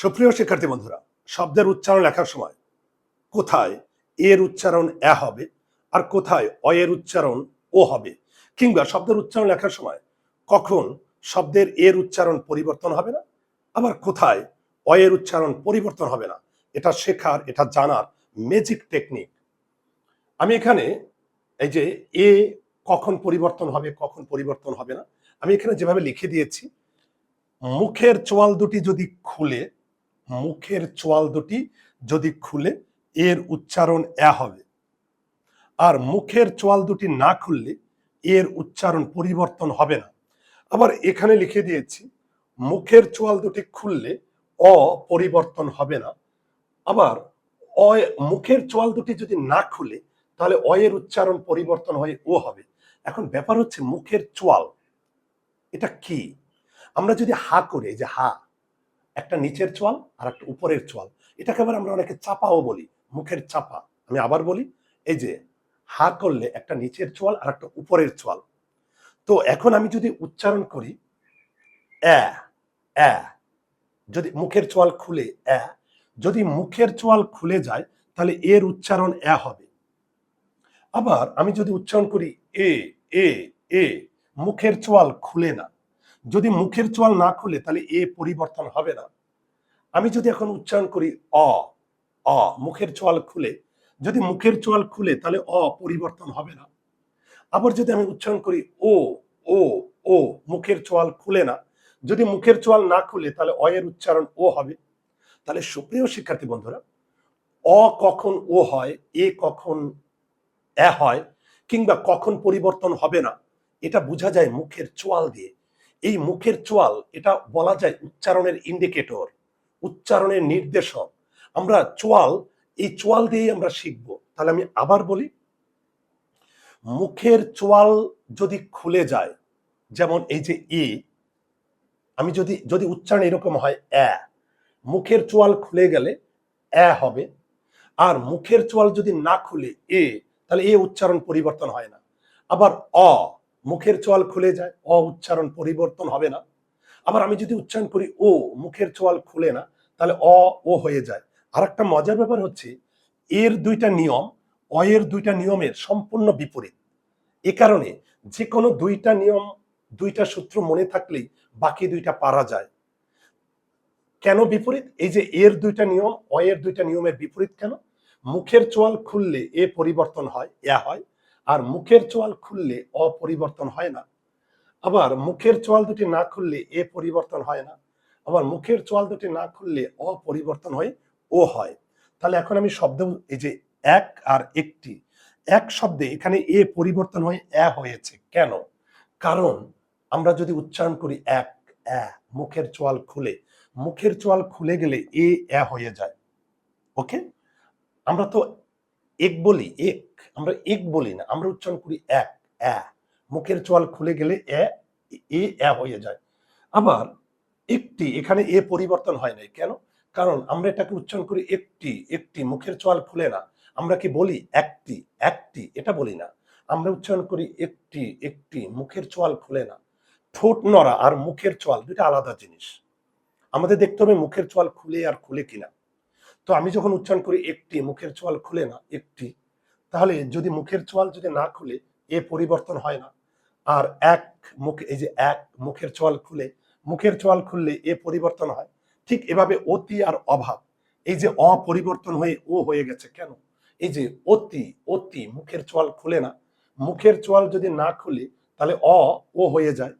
সুপ্রিয় শিক্ষার্থী বন্ধুরা, শব্দের উচ্চারণ লেখার সময় কোথায় এর উচ্চারণ এ হবে আর কোথায় অ এর উচ্চারণ ও হবে কিংবা শব্দের উচ্চারণ লেখার সময় কখন শব্দের এর উচ্চারণ পরিবর্তন হবে না, আবার কোথায় অ এর উচ্চারণ পরিবর্তন হবে না, এটা শেখার, এটা জানার ম্যাজিক টেকনিক আমি এখানে এই যে এ কখন পরিবর্তন হবে, কখন পরিবর্তন হবে না, আমি এখানে যেভাবে লিখে দিয়েছি, মুখের চোয়াল দুটি যদি খুলে মুখের চোয়াল দুটি যদি খুলে, এর উচ্চারণ এ হবে। আর মুখের চোয়াল দুটি না খুললে, এর উচ্চারণ পরিবর্তন হবে না। আবার এখানে লিখে দিয়েছি, মুখের চোয়াল দুটি খুললে অ পরিবর্তন হবে না। আবার অ মুখের চোয়াল দুটি যদি না খুলে, তাহলে অ এর উচ্চারণ পরিবর্তন হয়ে ও হবে। এখন ব্যাপার হচ্ছে মুখের চোয়াল, এটা কি? আমরা যদি হা করি যে হা একটা নিচের চোয়াল আর একটা উপরের চোয়াল। এটাকে আবার আমরা অনেকে চাপাও বলি, মুখের চাপা। আমি আবার বলি, এই যে হা করলে একটা নিচের চোয়াল আর একটা উপরের চোয়াল। তো এখন আমি যদি উচ্চারণ করি, অ্যা অ্যা, যদি মুখের চোয়াল খুলে অ্যা, যদি মুখের চোয়াল খুলে যায়, তাহলে এর উচ্চারণ অ্যা হবে। আবার আমি যদি উচ্চারণ করি, এ এ এ, মুখের চোয়াল খুলে না। যদি মুখের চোয়াল না খুলে, তাহলে এ পরিবর্তন হবে না। আমি যদি এখন উচ্চারণ করি, অ অ, মুখের চোয়াল খুলে, যদি মুখের চোয়াল খুলে, তাহলে অ পরিবর্তন হবে না। আবার যদি আমি উচ্চারণ করি, ও ও ও, মুখের চোয়াল খুলে না, যদি মুখের চোয়াল না খুলে, তাহলে অ এর উচ্চারণ ও হবে। তাহলে সুপ্রিয় শিক্ষার্থী বন্ধুরা, অ কখন ও হয়, এ কখন এ হয়, কিংবা কখন পরিবর্তন হবে না, এটা বোঝা যায় মুখের চোয়াল দিয়ে। এই মুখের চোয়াল, এটা বলা যায় উচ্চারণের ইন্ডিকেটর উচ্চারণের নির্দেশক। আমরা চোয়াল, এই চোয়াল দিয়েই আমরা শিখব। তাহলে আমি আবার বলি, মুখের চোয়াল যদি খুলে যায়, যেমন এই যে ই আমি যদি যদি উচ্চারণ এরকম হয় অ্যা, মুখের চোয়াল খুলে গেলে অ্যা হবে। আর মুখের চোয়াল যদি না খুলে এ, তাহলে এ উচ্চারণ পরিবর্তন হয় না। আবার অ মুখের চোয়াল খুলে যায় অ উচ্চারণ পরিবর্তন হবে না। আবার আমি যদি উচ্চারণ করি, ও, মুখের চোয়াল খুলে না, তাহলে অ, ও হয়ে যায়। আর একটা মজার ব্যাপার হচ্ছে, এর দুইটা নিয়ম অ এর দুইটা নিয়মের সম্পূর্ণ বিপরীত। এ কারণে যে কোনো দুইটা নিয়ম, দুইটা সূত্র মনে থাকলেই বাকি দুইটা পারা যায়। কেন বিপরীত? এই যে এর দুইটা নিয়ম অ এর দুইটা নিয়মের বিপরীত কেন? মুখের চোয়াল খুললে এ পরিবর্তন হয়, এ হয় আর মুখের চোয়াল খুললে অপরিবর্তন হয় না। আবার মুখের চোয়াল দুটি না খুললে এ পরিবর্তন হয় না। আবার মুখের চোয়াল দুটি না খুললে অপরিবর্তন হয় ও হয়। তাহলে এখন আমি শব্দ এই যে এক আর একটি। এক শব্দে এখানে এ পরিবর্তন হয়ে এ হয়েছে। কেন? কারণ আমরা যদি উচ্চারণ করি এক এ মুখের চোয়াল খুলে, মুখের চোয়াল খুলে গেলে এ এ হয়ে যায়। ওকে? আমরা তো এক বলি, এক। আমরা এক বলি না, আমরা উচ্চারণ করি এক, এ। মুখের চোয়াল খুলে গেলে এ এ এ হয়ে যায়। আবার একটি, এখানে এ পরিবর্তন হয় নাই। কেন? কারণ আমরা এটাকে উচ্চারণ করি একটি একটি। মুখের চোয়াল খুলে না। আমরা কি বলি একটি একটি? এটা বলি না। আমরা উচ্চারণ করি একটি একটি। মুখের চোয়াল খুলে না। ঠোঁট নড়া আর মুখের চোয়াল দুইটা আলাদা জিনিস। আমাদের দেখতে হবে মুখের চোয়াল খুলে আর খুলে কিনা। তো আমি যখন উচ্চারণ করি একটি, মুখের চোয়াল খুলে না, একটি, তাহলে যদি মুখের চোয়াল যদি না খুলে, এ পরিবর্তন হয় না। আর এক মুখ, এই যে এক, মুখের চোয়াল খুলে, মুখের চোয়াল খুললে এ পরিবর্তন হয়। ঠিক এভাবে অতি আর অভাব। এই যে অপরিবর্তন হয়ে ও হয়ে গেছে কেন? এই যে অতি অতি, মুখের চোয়াল খুলে না। মুখের চোয়াল যদি না খুলে, তাহলে অ, ও হয়ে যায়।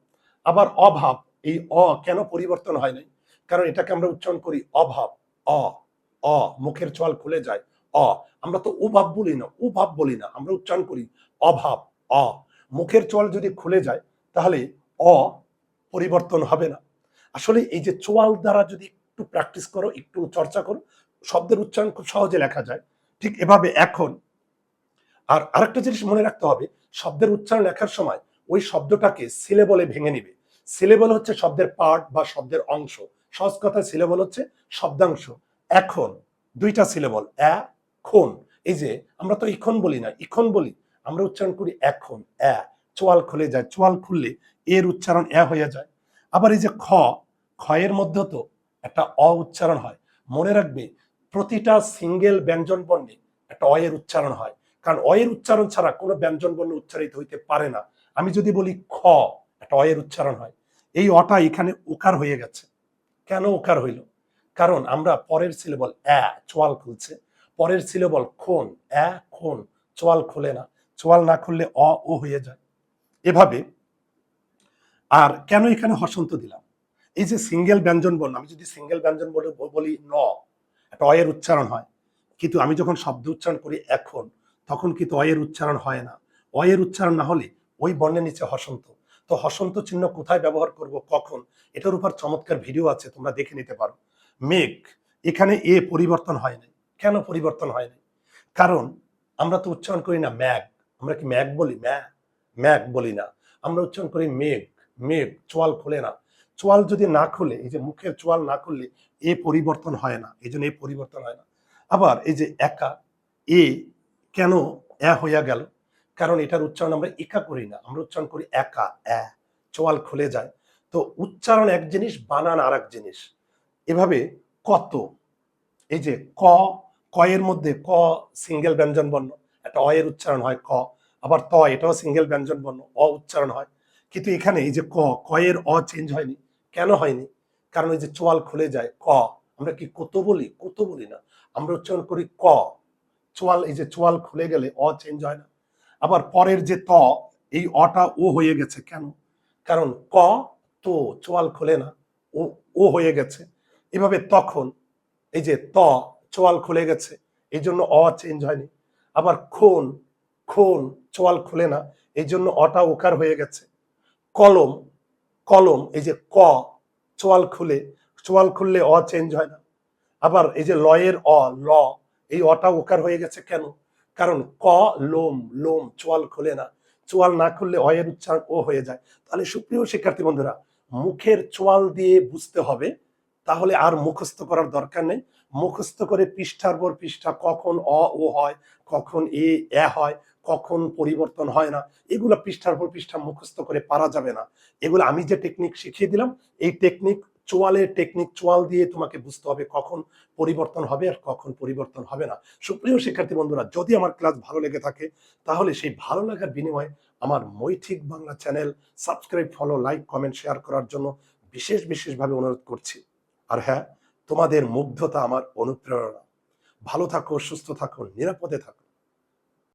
আবার অভাব, এই অ কেন পরিবর্তন হয় নাই? কারণ এটাকে আমরা উচ্চারণ করি অভাব, অ। অ, মুখের চোয়াল খুলে যায়। অ, আমরা তো অভাব বলি না অভাব বলি না, আমরা উচ্চারণ করি অভাব, অ। মুখের চোয়াল যদি খুলে যায়, তাহলে অ পরিবর্তন হবে না। আসলে এই যে চোয়াল দ্বারা যদি একটু প্র্যাকটিস করো, একটু চর্চা করো, শব্দের উচ্চারণ খুব সহজে লেখা যায়। ঠিক এভাবে এখন। আর আরেকটা জিনিস মনে রাখতে হবে, শব্দের উচ্চারণ লেখার সময় ওই শব্দটাকে সিলেবলে ভেঙে নিবে। সিলেবল হচ্ছে শব্দের পার্ট বা শব্দের অংশ। সহজ কথায় সিলেবল হচ্ছে শব্দাংশ। এখন, দুইটা সিলেবল এখন এই যে, আমরা তো ইখন বলি না, ইখন বলি। আমরা উচ্চারণ করি এখন, এ। চোয়াল খুলে যায়, চোয়াল খুললে এর উচ্চারণ এ হয়ে যায়। আবার এই যে খ, খয়ের মধ্যে তো একটা অ উচ্চারণ হয়। মনে রাখবে, প্রতিটা সিঙ্গেল ব্যঞ্জন বর্ণে একটা অয়ের উচ্চারণ হয়। কারণ অয়ের উচ্চারণ ছাড়া কোনো ব্যঞ্জন বর্ণ উচ্চারিত হইতে পারে না। আমি যদি বলি খ, একটা অয়ের উচ্চারণ হয়। এই অটা এখানে ওকার হয়ে গেছে। কেন ওকার হইল? কারণ আমরা পরের সিলেবল অ্যা, চোয়াল খুলছে। পরের সিলেবল খুন, অ্যা, খুন, চোয়াল খুলে না। চোয়াল না খুললে অ, ও হয়ে যায়। এভাবে আর কেন এখানে হসন্ত দিলাম? এই যে সিঙ্গেল ব্যঞ্জন বর্ণ আমি যদি সিঙ্গেল ব্যঞ্জন বলে বলি ন, একটা অয়ের উচ্চারণ হয়। কিন্তু আমি যখন শব্দ উচ্চারণ করি এখন, তখন কিন্তু অয়ের উচ্চারণ হয় না। অয়ের উচ্চারণ না হলে ওই বর্ণের নিচে হসন্ত। তো হসন্ত চিহ্ন কোথায় ব্যবহার করব, কখন? এটার উপর চমৎকার ভিডিও আছে, তোমরা দেখে নিতে পারো। মেঘ, এখানে এ পরিবর্তন হয় নাই কেন পরিবর্তন হয় নাই কারণ আমরা তো উচ্চারণ করি না ম্যাগ আমরা কি ম্যাগ বলি? ম্যা ম্যাগ বলি না। আমরা উচ্চারণ করি মেঘ মেঘ, চোয়াল খোলে না। চোয়াল যদি না খুলে, এই যে মুখের চোয়াল না খুললে এ পরিবর্তন হয় না। এই জন্য এ পরিবর্তন হয় না। আবার এই যে একা, এ কেন এ হইয়া গেল? কারণ এটার উচ্চারণ আমরা একা করি না। আমরা উচ্চারণ করি একা এ চোয়াল খুলে যায়। তো উচ্চারণ এক জিনিস, বানান আর এক জিনিস। এভাবে কত? এই যে ক কয়ের মধ্যে ক সিঙ্গেল ব্যঞ্জন বর্ণ, একটা অয়ের উচ্চারণ হয় ক, আবার ত এটাও সিঙ্গেল ব্যঞ্জন বর্ণ, অ উচ্চারণ হয়। কিন্তু এখানে এই যে ক কয়ের অ চেঞ্জ হয়নি। কেন হয়নি? কারণ এই যে চোয়াল খুলে যায়, ক। আমরা কি কত বলি? কত বলি না। আমরা উচ্চারণ করি ক। চোয়াল, এই যে চোয়াল খুলে গেলে অ চেঞ্জ হয় না। আবার পরের যে ত, এই অটা ও হয়ে গেছে কেন? কারণ ক, তো চোয়াল খুলে না। ও ও হয়ে গেছে। এভাবে তখন এই যে ত, চোয়াল খুলে গেছে, এই জন্য অ চেঞ্জ হয়নি। আবার খুন খুন, চোয়াল খুলে না, এই জন্য অটা ওকার হয়ে গেছে। কলম কলম, এই যে ক, চোয়াল খুলে, চোয়াল খুললে অ চেঞ্জ হয় না। আবার এই যে লয়ের অ, ল, এই অটা ওকার হয়ে গেছে কেন? কারণ ক, লোম লোম, চোয়াল খুলে না। চোয়াল না খুললে অয়ের উচ্চারণ ও হয়ে যায়। তাহলে সুপ্রিয় শিক্ষার্থী বন্ধুরা, মুখের চোয়াল দিয়ে বুঝতে হবে তাহলে আর মুখস্থ করার দরকার নেই। মুখস্থ করে পৃষ্ঠার পর পৃষ্ঠা কখন অ ও হয়, কখন এ এ হয়, কখন পরিবর্তন হয় না, এগুলো পৃষ্ঠার পর পৃষ্ঠা মুখস্থ করে পারা যাবে না। এগুলো আমি যে টেকনিক শিখিয়ে দিলাম, এই টেকনিক চোয়ালের টেকনিক চোয়াল দিয়ে তোমাকে বুঝতে হবে কখন পরিবর্তন হবে আর কখন পরিবর্তন হবে না। সুপ্রিয় শিক্ষার্থী বন্ধুরা, যদি আমার ক্লাস ভালো লেগে থাকে, তাহলে সেই ভালো লাগার বিনিময়ে আমার মৈঠিক Bangla channel subscribe, follow, like, comment, share করার জন্য বিশেষ, বিশেষভাবে অনুরোধ করছি। আর হ্যাঁ তোমাদের মুগ্ধতা আমার অনুপ্রেরণা। ভালো থাকো সুস্থ থাকো নিরাপদে থাকো।